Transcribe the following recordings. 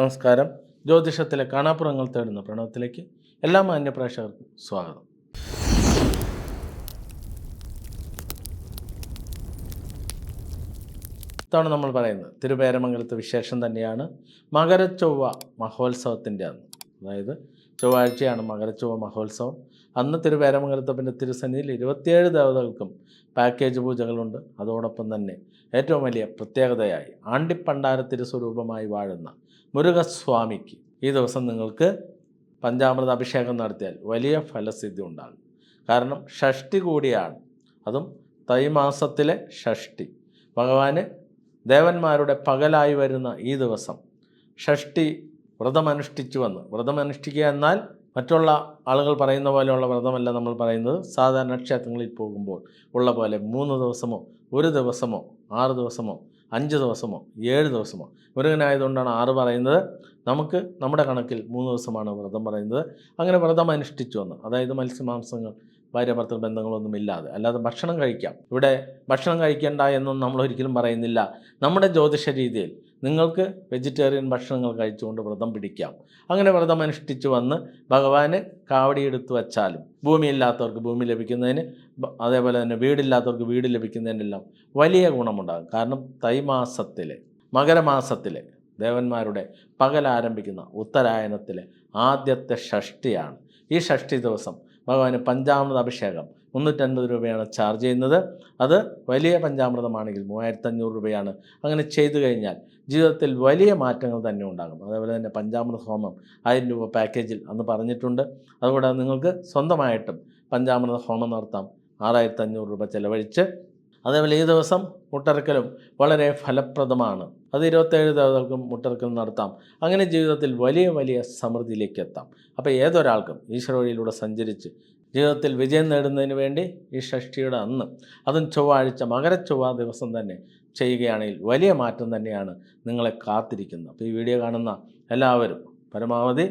നമസ്കാരം. ജ്യോതിഷത്തിലെ കാണാപ്പുറങ്ങൾ തേടുന്ന പ്രണവത്തിലേക്ക് എല്ലാ മാന്യപ്രേക്ഷകർക്കും സ്വാഗതം. ഇതാണ് നമ്മൾ പറയുന്നത്. തിരുവേരമംഗലത്തെ വിശേഷം തന്നെയാണ്. മകരച്ചൊവ്വ മഹോത്സവത്തിന്റെ അന്ന് അതായത് ചൊവ്വാഴ്ചയാണ് മകരച്ചുവ മഹോത്സവം. അന്ന് തിരുവേരമംഗലത്തപ്പന്റെ തിരുസന്നിയിൽ ഇരുപത്തിയേഴ് ദേവതകൾക്കും പാക്കേജ് പൂജകളുണ്ട്. അതോടൊപ്പം തന്നെ ഏറ്റവും വലിയ പ്രത്യേകതയായി ആണ്ടിപ്പണ്ടാര തിരുസ്വരൂപമായി വാഴുന്ന മുരുകസ്വാമിക്ക് ഈ ദിവസം നിങ്ങൾക്ക് പഞ്ചാമൃത അഭിഷേകം നടത്തിയാൽ വലിയ ഫലസിദ്ധി ഉണ്ടാകും. കാരണം ഷഷ്ടി കൂടിയാണ്. അതും തൈമാസത്തിലെ ഷഷ്ടി. ഭഗവാന് ദേവന്മാരുടെ പകലായി വരുന്ന ഈ ദിവസം ഷഷ്ടി വ്രതമനുഷ്ഠിച്ചു വന്ന്. വ്രതമനുഷ്ഠിക്കുക എന്നാൽ മറ്റുള്ള ആളുകൾ പറയുന്ന പോലെയുള്ള വ്രതമല്ല നമ്മൾ പറയുന്നത്. സാധാരണ ക്ഷേത്രങ്ങളിൽ പോകുമ്പോൾ ഉള്ള പോലെ മൂന്ന് ദിവസമോ ഒരു ദിവസമോ ആറ് ദിവസമോ അഞ്ച് ദിവസമോ ഏഴ് ദിവസമോ മുരുകനായതുകൊണ്ടാണ് ആറ് പറയുന്നത്. നമുക്ക് നമ്മുടെ കണക്കിൽ മൂന്ന് ദിവസമാണ് വ്രതം പറയുന്നത്. അങ്ങനെ വ്രതം അനുഷ്ഠിച്ചു വന്ന്. അതായത് മത്സ്യമാംസങ്ങൾ ഭാര്യ ഭർത്തൃ ബന്ധങ്ങളൊന്നും ഇല്ലാതെ. അല്ലാതെ ഭക്ഷണം കഴിക്കാം. ഇവിടെ ഭക്ഷണം കഴിക്കേണ്ട എന്നൊന്നും നമ്മൾ ഒരിക്കലും പറയുന്നില്ല. നമ്മുടെ ജ്യോതിഷ രീതിയിൽ നിങ്ങൾക്ക് വെജിറ്റേറിയൻ ഭക്ഷണങ്ങൾ കഴിച്ചുകൊണ്ട് വ്രതം പിടിക്കാം. അങ്ങനെ വ്രതം അനുഷ്ഠിച്ചു വന്ന് ഭഗവാന് കാവടി എടുത്തു വച്ചാലും ഭൂമിയില്ലാത്തവർക്ക് ഭൂമി ലഭിക്കുന്നതിന് അതേപോലെ തന്നെ വീടില്ലാത്തവർക്ക് വീട് ലഭിക്കുന്നതിനെല്ലാം വലിയ ഗുണമുണ്ടാകും. കാരണം തൈമാസത്തിലെ മകരമാസത്തിലെ ദേവന്മാരുടെ പകൽ ആരംഭിക്കുന്ന ഉത്തരായനത്തിലെ ആദ്യത്തെ ഷഷ്ടിയാണ്. ഈ ഷഷ്ടി ദിവസം ഭഗവാന് പഞ്ചാമൃത അഭിഷേകം മുന്നൂറ്റൻപത് രൂപയാണ് ചാർജ് ചെയ്യുന്നത്. അത് വലിയ പഞ്ചാമൃതമാണെങ്കിൽ മൂവായിരത്തഞ്ഞൂറ് രൂപയാണ്. അങ്ങനെ ചെയ്തു കഴിഞ്ഞാൽ ജീവിതത്തിൽ വലിയ മാറ്റങ്ങൾ തന്നെ ഉണ്ടാകും. അതേപോലെ തന്നെ പഞ്ചാമൃത ഹോമം ആയിരം രൂപ പാക്കേജിൽ അന്ന് പറഞ്ഞിട്ടുണ്ട്. അതുകൂടാതെ നിങ്ങൾക്ക് സ്വന്തമായിട്ടും പഞ്ചാമൃത ഹോമം നടത്താം. ആറായിരത്തി അഞ്ഞൂറ് രൂപ ചിലവഴിച്ച് അതേപോലെ ഈ ദിവസം മുട്ടറക്കലും വളരെ ഫലപ്രദമാണ്. അത് ഇരുപത്തേഴ് ദേവതകൾക്കും മുട്ടറക്കൽ നടത്താം. അങ്ങനെ ജീവിതത്തിൽ വലിയ വലിയ സമൃദ്ധിയിലേക്ക് എത്താം. അപ്പോൾ ഏതൊരാൾക്കും ഈശ്വര വഴിയിലൂടെ സഞ്ചരിച്ച് ജീവിതത്തിൽ വിജയം നേടുന്നതിന് വേണ്ടി ഈ ഷഷ്ടിയുടെ അന്ന് അതും ചൊവ്വാഴ്ച മകരച്ചൊവ്വ ദിവസം തന്നെ ചെയ്യുകയാണെങ്കിൽ വലിയ മാറ്റം തന്നെയാണ് നിങ്ങളെ കാത്തിരിക്കുന്നത്. അപ്പോൾ ഈ വീഡിയോ കാണുന്ന എല്ലാവരും പരമാവധി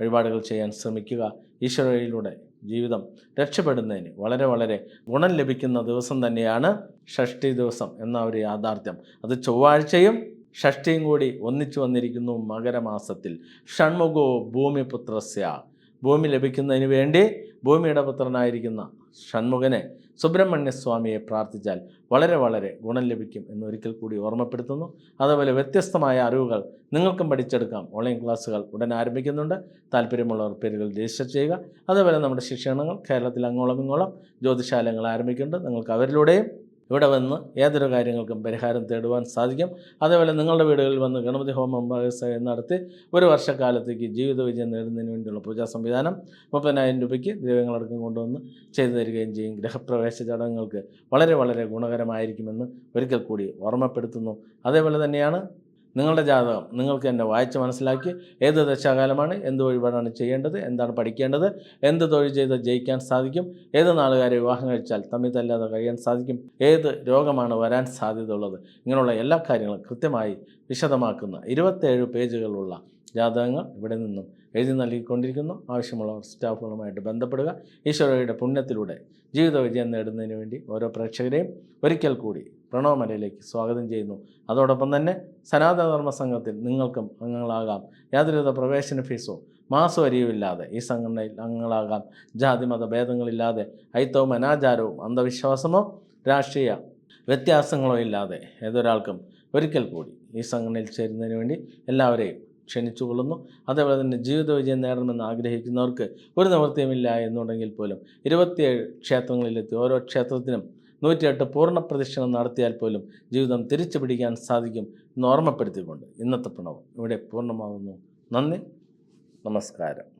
വഴിപാടുകൾ ചെയ്യാൻ ശ്രമിക്കുക. ഈശ്വര വഴിയിലൂടെ ജീവിതം രക്ഷപ്പെടുന്നതിന് വളരെ വളരെ ഗുണം ലഭിക്കുന്ന ദിവസം തന്നെയാണ് ഷഷ്ടി ദിവസം എന്ന ഒരു യാഥാർത്ഥ്യം. അത് ചൊവ്വാഴ്ചയും ഷഷ്ടിയും കൂടി ഒന്നിച്ചു വന്നിരിക്കുന്നു മകരമാസത്തിൽ. ഷൺമുഖോ ഭൂമിപുത്രസ്യ. ഭൂമി ലഭിക്കുന്നതിന് വേണ്ടി ഭൂമിയുടെ പുത്രനായിരിക്കുന്ന ഷൺമുഖനെ സുബ്രഹ്മണ്യസ്വാമിയെ പ്രാർത്ഥിച്ചാൽ വളരെ വളരെ ഗുണം ലഭിക്കും എന്ന് ഒരിക്കൽ കൂടി ഓർമ്മപ്പെടുത്തുന്നു. അതുപോലെ വ്യത്യസ്തമായ അറിവുകൾ നിങ്ങൾക്കും പഠിച്ചെടുക്കാം. ഓൺലൈൻ ക്ലാസ്സുകൾ ഉടൻ ആരംഭിക്കുന്നുണ്ട്. താല്പര്യമുള്ളവർ പേരുകൾ രജിസ്റ്റർ ചെയ്യുക. അതുപോലെ നമ്മുടെ ശിക്ഷണങ്ങൾ കേരളത്തിൽ അങ്ങോളം ഇങ്ങോളം ജ്യോതിശാലങ്ങൾ ആരംഭിക്കുന്നുണ്ട്. നിങ്ങൾക്ക് അവരിലൂടെയും ഇവിടെ വന്ന് ഏതൊരു കാര്യങ്ങൾക്കും പരിഹാരം തേടുവാൻ സാധിക്കും. അതേപോലെ നിങ്ങളുടെ വീടുകളിൽ വന്ന് ഗണപതി ഹോമം നടത്തി ഒരു വർഷക്കാലത്തേക്ക് ജീവിത വിജയം നേടുന്നതിന് വേണ്ടിയുള്ള പൂജാ സംവിധാനം മുപ്പതിനായിരം രൂപയ്ക്ക് ദൈവങ്ങളടക്കം കൊണ്ടുവന്ന് ചെയ്തു തരികയും ചെയ്യും. ഗ്രഹപ്രവേശ ചടങ്ങുകൾക്ക് വളരെ വളരെ ഗുണകരമായിരിക്കുമെന്ന് ഒരിക്കൽ കൂടി ഓർമ്മപ്പെടുത്തുന്നു. അതേപോലെ തന്നെയാണ് നിങ്ങളുടെ ജാതകം നിങ്ങൾക്ക് എന്നെ വായിച്ച് മനസ്സിലാക്കി ഏത് ദശാകാലമാണ് എന്ത് വഴിപാടാണ് ചെയ്യേണ്ടത് എന്താണ് പഠിക്കേണ്ടത് എന്ത് തൊഴിൽ ചെയ്ത് ജയിക്കാൻ സാധിക്കും ഏത് നാളുകാരെ വിവാഹം കഴിച്ചാൽ തമ്മിൽ തല്ലാതെ കഴിയാൻ സാധിക്കും ഏത് രോഗമാണ് വരാൻ സാധ്യതയുള്ളത് ഇങ്ങനെയുള്ള എല്ലാ കാര്യങ്ങളും കൃത്യമായി വിശദമാക്കുന്ന ഇരുപത്തേഴ് പേജുകളുള്ള ജാതകങ്ങൾ ഇവിടെ നിന്നും എഴുതി നൽകിക്കൊണ്ടിരിക്കുന്നു. ആവശ്യമുള്ളവർ സ്റ്റാഫുകളുമായിട്ട് ബന്ധപ്പെടുക. ഈശ്വരയുടെ പുണ്യത്തിലൂടെ ജീവിത വിജയം നേടുന്നതിന് വേണ്ടി ഓരോ പ്രേക്ഷകരെയും ഒരിക്കൽ കൂടി പ്രണവമലയിലേക്ക് സ്വാഗതം ചെയ്യുന്നു. അതോടൊപ്പം തന്നെ സനാതനധർമ്മ സംഘത്തിൽ നിങ്ങൾക്കും അംഗങ്ങളാകാം. യാതൊരുവിധ പ്രവേശന ഫീസോ മാസവരിയുമില്ലാതെ ഈ സംഘടനയിൽ അംഗങ്ങളാകാം. ജാതിമത ഭേദങ്ങളില്ലാതെ ഐത്തവും അനാചാരവും അന്ധവിശ്വാസമോ രാഷ്ട്രീയ വ്യത്യാസങ്ങളോ ഇല്ലാതെ ഏതൊരാൾക്കും ഒരിക്കൽ കൂടി ഈ സംഘടനയിൽ ചേരുന്നതിന് വേണ്ടി എല്ലാവരെയും ക്ഷണിച്ചുകൊള്ളുന്നു അതേപോലെ തന്നെ ജീവിത വിജയം നേടണമെന്ന് ആഗ്രഹിക്കുന്നവർക്ക് ഒരു നിവൃത്തിയുമില്ല എന്നുണ്ടെങ്കിൽ പോലും ഇരുപത്തിയേഴ് ക്ഷേത്രങ്ങളിലെത്തി ഓരോ ക്ഷേത്രത്തിനും നൂറ്റിയെട്ട് പൂർണ പ്രദക്ഷിണം നടത്തിയാൽ പോലും ജീവിതം തിരിച്ചു പിടിക്കാൻ സാധിക്കും എന്ന് ഓർമ്മപ്പെടുത്തിക്കൊണ്ട് ഇന്നത്തെ പ്രണവം ഇവിടെ പൂർണമാകുന്നു നന്ദി. നമസ്കാരം.